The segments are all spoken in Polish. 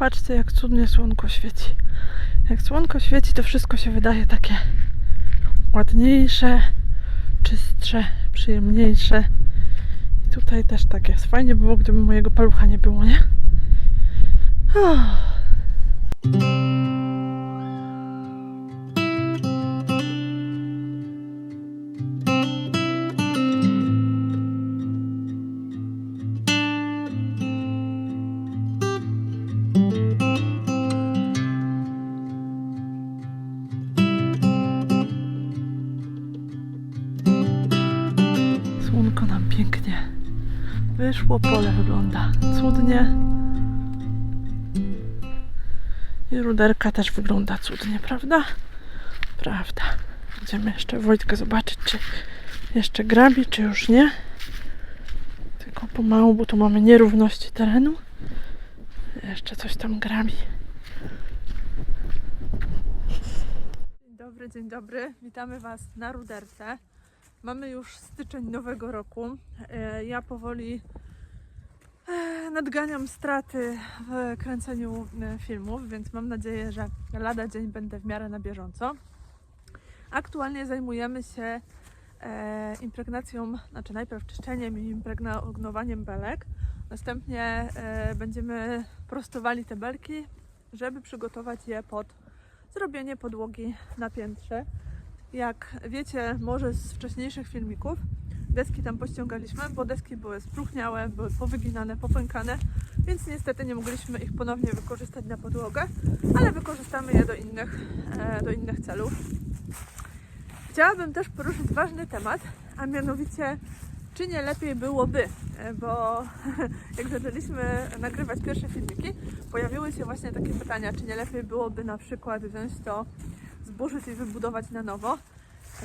Patrzcie, jak cudnie słonko świeci. Jak słonko świeci, to wszystko się wydaje takie ładniejsze, czystsze, przyjemniejsze. I tutaj też tak jest. Fajnie by było, gdyby mojego palucha nie było, nie? Ah. Wyszło, pole wygląda cudnie. I ruderka też wygląda cudnie, prawda? Prawda. Idziemy jeszcze Wojtkę zobaczyć, czy jeszcze grabi, czy już nie. Tylko pomału, bo tu mamy nierówności terenu. Jeszcze coś tam grabi. Dzień dobry, dzień dobry. Witamy Was na ruderce. Mamy już styczeń nowego roku. E, Ja powoli nadganiam straty w kręceniu e, filmów, więc mam nadzieję, że lada dzień będę w miarę na bieżąco. Aktualnie zajmujemy się e, impregnacją, znaczy najpierw czyszczeniem i impregnowaniem belek. Następnie e, będziemy prostowali te belki, żeby przygotować je pod zrobienie podłogi na piętrze. Jak wiecie, może z wcześniejszych filmików, deski tam pościągaliśmy, bo deski były spróchniałe, były powyginane, popękane, więc niestety nie mogliśmy ich ponownie wykorzystać na podłogę, ale wykorzystamy je do innych, e, do innych celów. Chciałabym też poruszyć ważny temat, a mianowicie, czy nie lepiej byłoby, e, bo jak zaczęliśmy nagrywać pierwsze filmiki, pojawiły się właśnie takie pytania, czy nie lepiej byłoby na przykład wziąć to zburzyć i wybudować na nowo.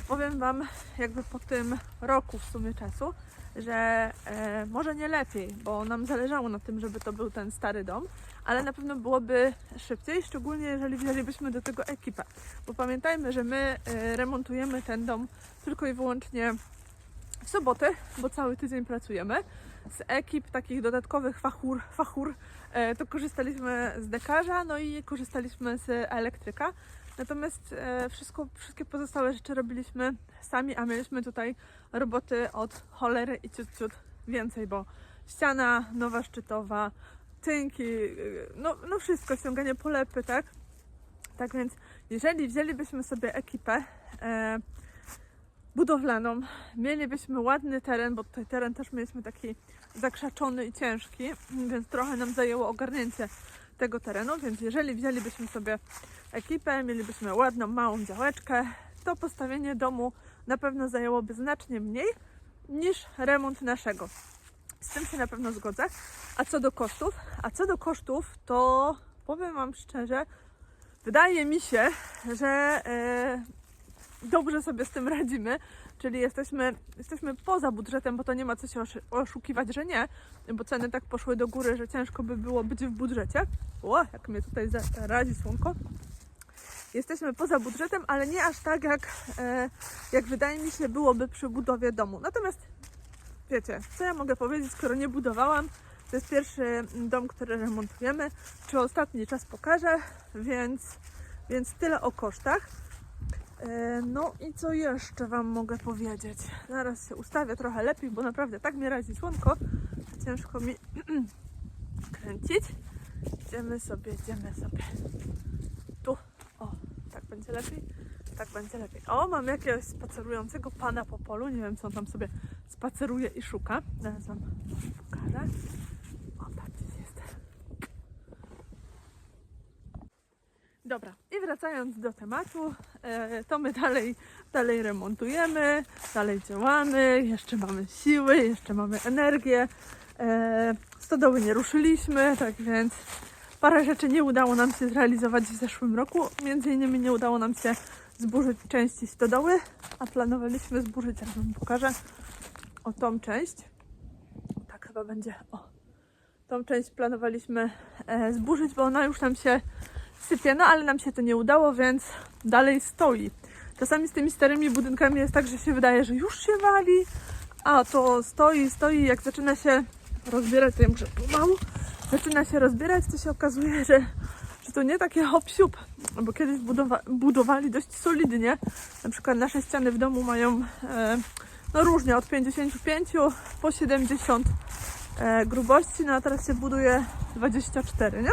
Powiem Wam, jakby po tym roku w sumie czasu, że e, może nie lepiej, bo nam zależało na tym, żeby to był ten stary dom, ale na pewno byłoby szybciej, szczególnie jeżeli wzięlibyśmy do tego ekipę. Bo pamiętajmy, że my e, remontujemy ten dom tylko i wyłącznie w soboty, bo cały tydzień pracujemy. Z ekip takich dodatkowych fachur, fachur e, to korzystaliśmy z dekarza, no i korzystaliśmy z elektryka. Natomiast e, wszystko, wszystkie pozostałe rzeczy robiliśmy sami, a mieliśmy tutaj roboty od cholery i ciut, ciut więcej, bo ściana nowa szczytowa, tynki, y, no, no wszystko, ściąganie polepy, tak? Tak więc jeżeli wzięlibyśmy sobie ekipę e, budowlaną, mielibyśmy ładny teren, bo tutaj teren też mieliśmy taki zakrzaczony i ciężki, więc trochę nam zajęło ogarnięcie tego terenu, więc jeżeli wzięlibyśmy sobie ekipę, mielibyśmy ładną, małą działeczkę, to postawienie domu na pewno zajęłoby znacznie mniej niż remont naszego. Z tym się na pewno zgodzę. A co do kosztów? A co do kosztów, to powiem Wam szczerze, wydaje mi się, że e, dobrze sobie z tym radzimy. Czyli jesteśmy, jesteśmy poza budżetem, bo to nie ma co się oszukiwać, że nie, bo ceny tak poszły do góry, że ciężko by było być w budżecie. O, jak mnie tutaj razi słonko. Jesteśmy poza budżetem, ale nie aż tak, jak, e, jak wydaje mi się byłoby przy budowie domu. Natomiast wiecie, co ja mogę powiedzieć, skoro nie budowałam, to jest pierwszy dom, który remontujemy, czy ostatni czas pokażę, więc, więc tyle o kosztach. E, No i co jeszcze Wam mogę powiedzieć? Zaraz się ustawię trochę lepiej, bo naprawdę tak mnie razi słonko, że ciężko mi kręcić. Idziemy sobie, idziemy sobie. Tu. O, tak będzie lepiej? Tak będzie lepiej. O, mam jakiegoś spacerującego pana po polu. Nie wiem, co on tam sobie spaceruje i szuka. Zaraz Wam pokażę. O, tam gdzieś jest. Dobra, i wracając do tematu, e, to my dalej, dalej remontujemy, dalej działamy, jeszcze mamy siły, jeszcze mamy energię. E, stodoły nie ruszyliśmy, tak więc parę rzeczy nie udało nam się zrealizować w zeszłym roku. Między innymi nie udało nam się zburzyć części stodoły, a planowaliśmy zburzyć, jak wam pokażę, o tą część. Tak chyba będzie, o. Tą część planowaliśmy e, zburzyć, bo ona już nam się sypie, no ale nam się to nie udało, więc dalej stoi. Czasami z tymi starymi budynkami jest tak, że się wydaje, że już się wali, a to stoi, stoi, jak zaczyna się rozbierać, to ja muszę pomału zaczyna się rozbierać, to się okazuje, że, że to nie takie hop siup, bo kiedyś budowa budowali dość solidnie. Na przykład nasze ściany w domu mają e, no różnie, od 55 po 70 e, grubości, no a teraz się buduje 24, nie?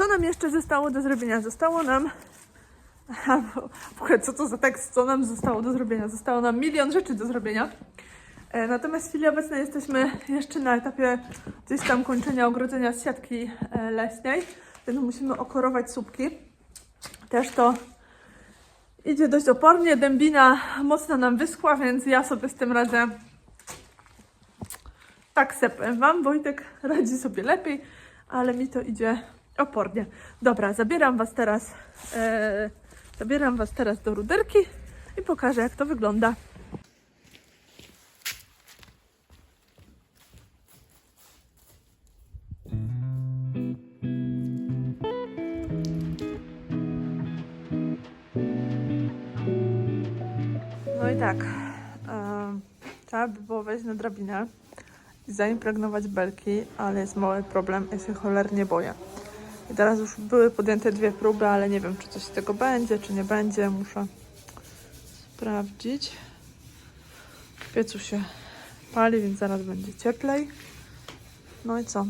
Co nam jeszcze zostało do zrobienia? Zostało nam. Co to za tekst? Co nam zostało do zrobienia? Zostało nam milion rzeczy do zrobienia. E, Natomiast w chwili obecnej jesteśmy jeszcze na etapie gdzieś tam kończenia ogrodzenia z siatki e, leśnej, więc musimy okorować słupki. Też to idzie dość opornie. Dębina mocno nam wyschła, więc ja sobie z tym radzę tak sepę. Wam Wojtek radzi sobie lepiej, ale mi to idzie opornie. Dobra, zabieram Was teraz e, zabieram Was teraz do ruderki i pokażę jak to wygląda. No i tak, em, trzeba by było wejść na drabinę i zaimpregnować belki, ale jest mały problem, ja się cholernie boję. I teraz już były podjęte dwie próby, ale nie wiem, czy coś z tego będzie, czy nie będzie. Muszę sprawdzić. W piecu się pali, więc zaraz będzie cieplej. No i co?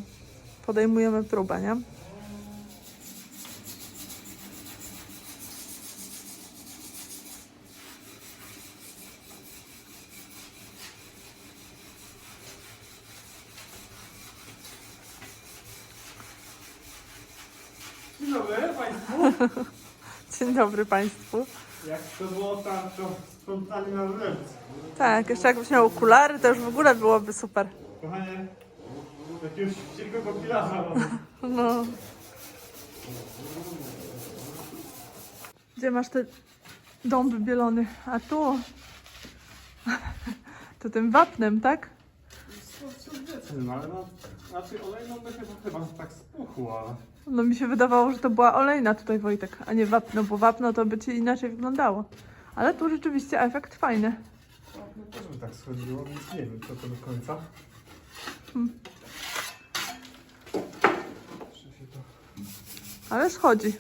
Podejmujemy próbę, nie? Dzień dobry Państwu. Dzień dobry Państwu. Jak to było tam, to spontanicznie na wręcz. Tak, jeszcze jakbyś miał okulary, to już w ogóle byłoby super. Kochanie, jakiegoś wściekłego pilarza mamy. No. Gdzie masz te dąby bielony? A tu. To tym wapnem, tak? No ale no, znaczy olejną by chyba, chyba tak spuchło, ale... No mi się wydawało, że to była olejna tutaj Wojtek, a nie wapno, bo wapno to by ci inaczej wyglądało. Ale tu rzeczywiście efekt fajny. No też by tak schodziło, więc nie wiem co to do końca. Hmm. Ale schodzi.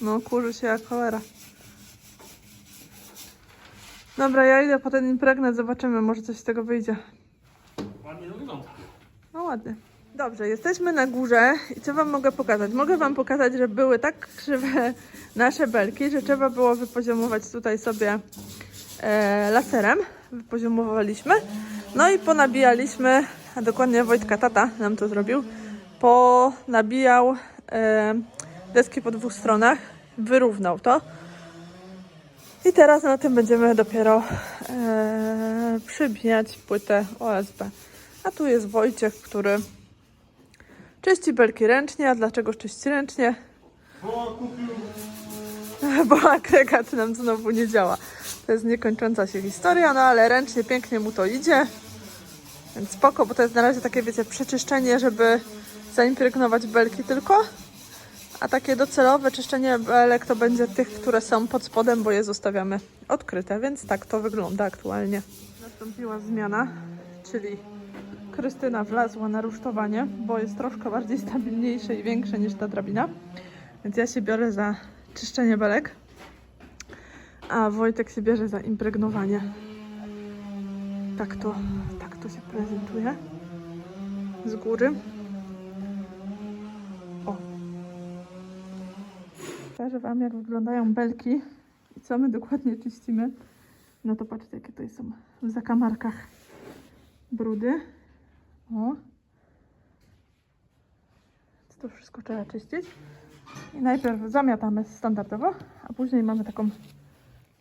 No kurzy się jak cholera. Dobra, ja idę po ten impregnat, zobaczymy, może coś z tego wyjdzie. Ładnie to wygląda. No ładnie. Dobrze, jesteśmy na górze i co Wam mogę pokazać? Mogę Wam pokazać, że były tak krzywe nasze belki, że trzeba było wypoziomować tutaj sobie e, laserem. Wypoziomowaliśmy. No i ponabijaliśmy, a dokładnie Wojtka tata nam to zrobił, ponabijał e, deski po dwóch stronach, wyrównał to. I teraz na tym będziemy dopiero e, przybijać płytę OSB. A tu jest Wojciech, który czyści belki ręcznie. A dlaczego czyści ręcznie? O, kupił... Bo agregat nam znowu nie działa. To jest niekończąca się historia, no ale ręcznie pięknie mu to idzie. Więc spoko, bo to jest na razie takie, wiecie, przeczyszczenie, żeby zaimpregnować belki tylko. A takie docelowe czyszczenie belek to będzie tych, które są pod spodem, bo je zostawiamy odkryte, więc tak to wygląda aktualnie. Nastąpiła zmiana, czyli Krystyna wlazła na rusztowanie, bo jest troszkę bardziej stabilniejsze i większe niż ta drabina. Więc ja się biorę za czyszczenie belek, a Wojtek się bierze za impregnowanie. Tak to, tak to się prezentuje z góry. O. Pokażę Wam, jak wyglądają belki i co my dokładnie czyścimy. No to patrzcie, jakie tutaj są w zakamarkach brudy. O. To wszystko trzeba czyścić. I najpierw zamiatamy standardowo, a później mamy taką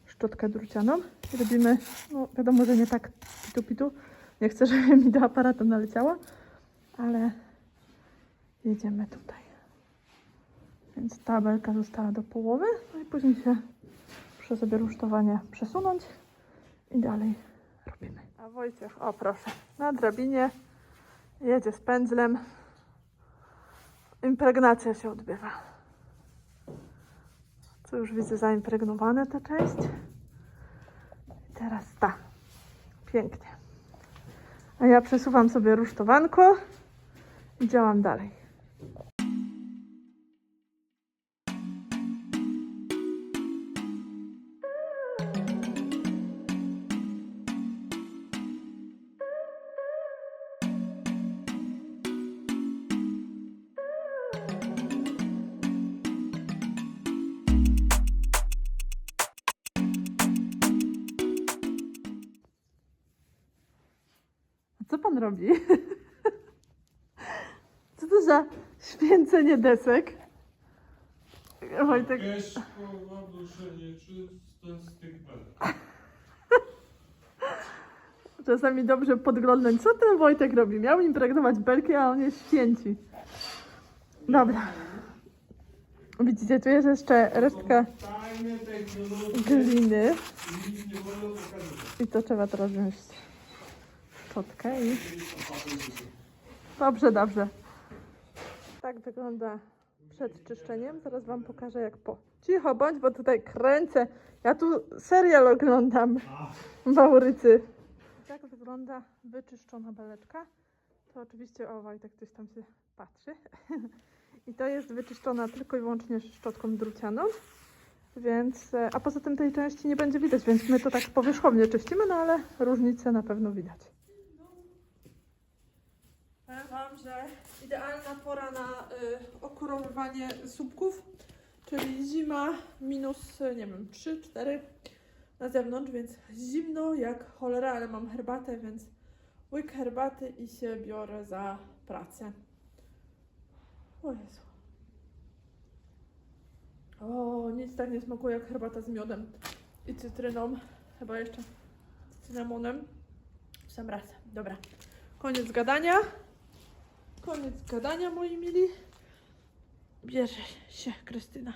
szczotkę drucianą i robimy, no wiadomo, że nie tak pitu pitu. Nie chcę, żeby mi do aparatu naleciało, ale jedziemy tutaj. Więc ta belka została do połowy, no i później się muszę sobie rusztowanie przesunąć i dalej robimy. A Wojciech, o proszę, na drabinie jedzie z pędzlem. Impregnacja się odbywa. Tu już widzę zaimpregnowane tę część. Teraz ta. Pięknie. A ja przesuwam sobie rusztowanko i działam dalej. Co pan robi? Co to za święcenie desek? Wojtek, Kieszkowa, czyste, styk czasami dobrze podglądać, co ten Wojtek robi. Miał impregnować belki, a on je święci. Dobra. Widzicie, tu jest jeszcze resztka gliny. I to trzeba teraz wziąć szczotkę i... Dobrze, dobrze. Tak wygląda przed czyszczeniem. Zaraz Wam pokażę jak po. Cicho bądź, bo tutaj kręcę. Ja tu serial oglądam. Maurycy. Tak wygląda wyczyszczona beleczka. To oczywiście, o Wojtek ktoś tam się patrzy. I to jest wyczyszczona tylko i wyłącznie szczotką drucianą. Więc, e, a poza tym tej części nie będzie widać, więc my to tak powierzchownie czyścimy, no ale różnicę na pewno widać. Powiem Wam, że idealna pora na y, okurowywanie słupków, czyli zima minus, nie wiem, 3-4 na zewnątrz, więc zimno jak cholera, ale mam herbatę, więc łyk herbaty i się biorę za pracę. O Jezu. O, nic tak nie smakuje jak herbata z miodem i cytryną. Chyba jeszcze z cynamonem. W sam raz. Dobra. Koniec gadania. Koniec gadania, moi mili. Bierze się Krystyna.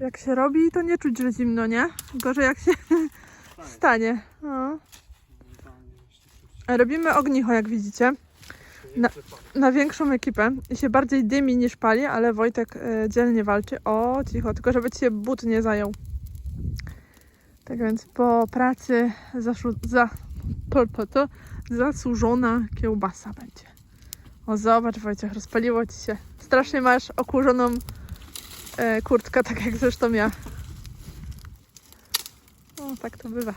Jak się robi, to nie czuć, że zimno, nie? Gorzej jak się stanie. No. Robimy ognicho, jak widzicie, Na- na większą ekipę i się bardziej dymi niż pali, ale Wojtek e, dzielnie walczy. O, cicho, tylko żeby ci się but nie zajął. Tak więc po pracy za, to, to, to, zasłużona kiełbasa będzie. O, zobacz Wojciech, rozpaliło ci się. Strasznie masz okurzoną E, kurtka, tak jak zresztą ja. No, tak to bywa.